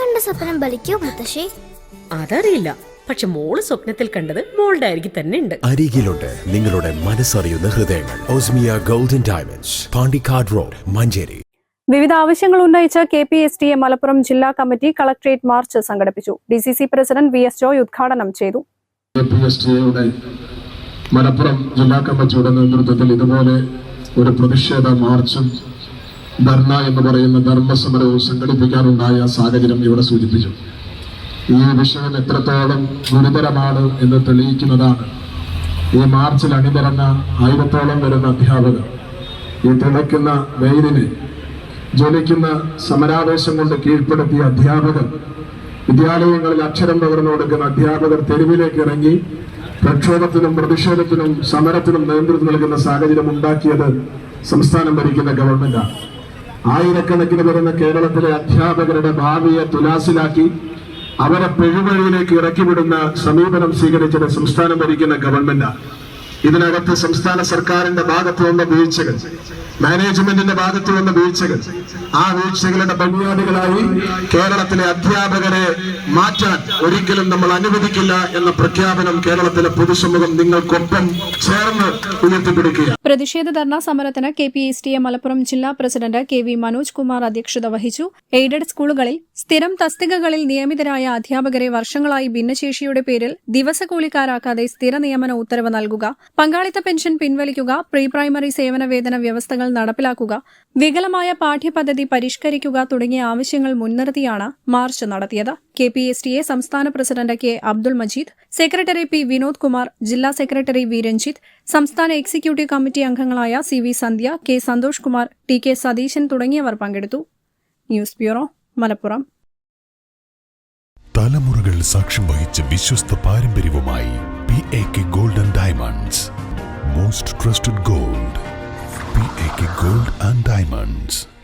കണ്ട സ്വപ്നം ബലിക്കോ മുത്തശ്ശി? അതറിയില്ല. പക്ഷെ മോൾ സ്വപ്നത്തിൽ കണ്ടത് മോളുടെ അരികിൽ തന്നെ ഉണ്ട്. അരികിലുണ്ട് നിങ്ങളുടെ മനസ്സറിയുന്ന ഹൃദയങ്ങൾ. ഓസ്മിയ golden diamonds Pandikkad road Manjeri. വിവിധ ആവശ്യങ്ങൾ ഉന്നയിച്ച് K P S T A Malappuram ജില്ലാ കമ്മിറ്റി കളക്ട്രേറ്റ് മാർച്ച് സംഘടിപ്പിച്ചു. D C C president V S Joy ഉദ്ഘാടനം ചെയ്തു. കെ പി എസ് ടി എയുടെ മലപ്പുറം ജില്ലാ കമ്മിറ്റിയുടെ നേതൃത്വത്തിൽ ഇതുപോലെ ഒരു പ്രതിഷേധ മാർച്ചും ധർണ എന്ന് പറയുന്ന ധർമ്മസമരവും സംഘടിപ്പിക്കാനുണ്ടായ സാഹചര്യം ഇവിടെ സൂചിപ്പിച്ചു. ഈ വിഷയം എത്രത്തോളം ഗുരുതരമാണ് എന്ന് തെളിയിക്കുന്നതാണ്. ഈ മാർച്ചിൽ അണിനിരന്ന ആയിരത്തോളം വരുന്ന അധ്യാപകർ ഈ തിളയ്ക്കുന്ന വെയിലിനെ ജ്വലിക്കുന്ന സമരാവേശം കൊണ്ട് കീഴ്പ്പെടുത്തിയ അധ്യാപകർ വിദ്യാലയങ്ങളിൽ അക്ഷരം പകർന്നു കൊടുക്കുന്ന അധ്യാപകർ തെരുവിലേക്ക് ഇറങ്ങി പ്രക്ഷോഭത്തിനും പ്രതിഷേധത്തിനും സമരത്തിനും നേതൃത്വം നൽകുന്ന സാഹചര്യം ഉണ്ടാക്കിയത് സംസ്ഥാനം ഭരിക്കുന്ന ഗവൺമെന്റാണ്. ആയിരക്കണക്കിന് വരുന്ന കേരളത്തിലെ അധ്യാപകരുടെ ഭാവിയെ തുലാസിലാക്കി അവരെ പെഴുവഴിയിലേക്ക് ഇറക്കിവിടുന്ന സമീപനം സ്വീകരിച്ചത് സംസ്ഥാനം ഭരിക്കുന്ന ഗവൺമെന്റാണ് ഇതിനകത്ത് സംസ്ഥാന സർക്കാരിന്റെ ഭാഗത്തു നിന്ന് വീഴ്ചകൾ. മാനേജ്മെന്റിന്റെ ഭാഗത്ത് വന്ന വീഴ്ചകൾ. ആ വീഴ്ചകളുടെ ബനിയാദികളായി കേരളത്തിലെ അധ്യാപകരെ മാറ്റാൻ ഒരിക്കലും നമ്മൾ അനുവദിക്കില്ല എന്ന പ്രഖ്യാപനം കേരളത്തിലെ പൊതുസമൂഹം നിങ്ങൾക്കൊപ്പം ചേർന്ന് ഉയർത്തിപ്പിടിക്കുക പ്രതിഷേധ ധർണ സമരത്തിന് K P S T A Malappuram ജില്ലാ president K V Manoj Kumar അധ്യക്ഷത വഹിച്ചു. എയ്ഡഡ് സ്കൂളുകളിൽ സ്ഥിരം തസ്തികകളിൽ നിയമിതരായ അധ്യാപകരെ വർഷങ്ങളായി ഭിന്നശേഷിയുടെ പേരിൽ ദിവസക്കൂലിക്കാരാക്കാതെ സ്ഥിര നിയമന ഉത്തരവ് നൽകുക പങ്കാളിത്ത പെൻഷൻ പിൻവലിക്കുക പ്രീ പ്രൈമറി സേവന വേതന വ്യവസ്ഥകൾ നടപ്പിലാക്കുക വികലമായ പാഠ്യപദ്ധതി പരിഷ്കരിക്കുക തുടങ്ങിയ ആവശ്യങ്ങൾ മുൻനിർത്തിയാണ് മാർച്ച് നടത്തിയത്. K P S T A സംസ്ഥാന president K Abdul Majeed secretary P Vinod Kumar ജില്ലാ സെക്രട്ടറി വി രഞ്ജിത്ത് സംസ്ഥാന എക്സിക്യൂട്ടീവ് കമ്മിറ്റി അംഗങ്ങളായ C V Sandhya K Santhosh Kumar T K Satheesan തുടങ്ങിയവർ പങ്കെടുത്തു. News bureau Malappuram. തലമുറകൾ സാക്ഷ്യം വഹിച്ച വിശ്വസ്ത പാരമ്പര്യവുമായി P A K golden diamonds most trusted gold P A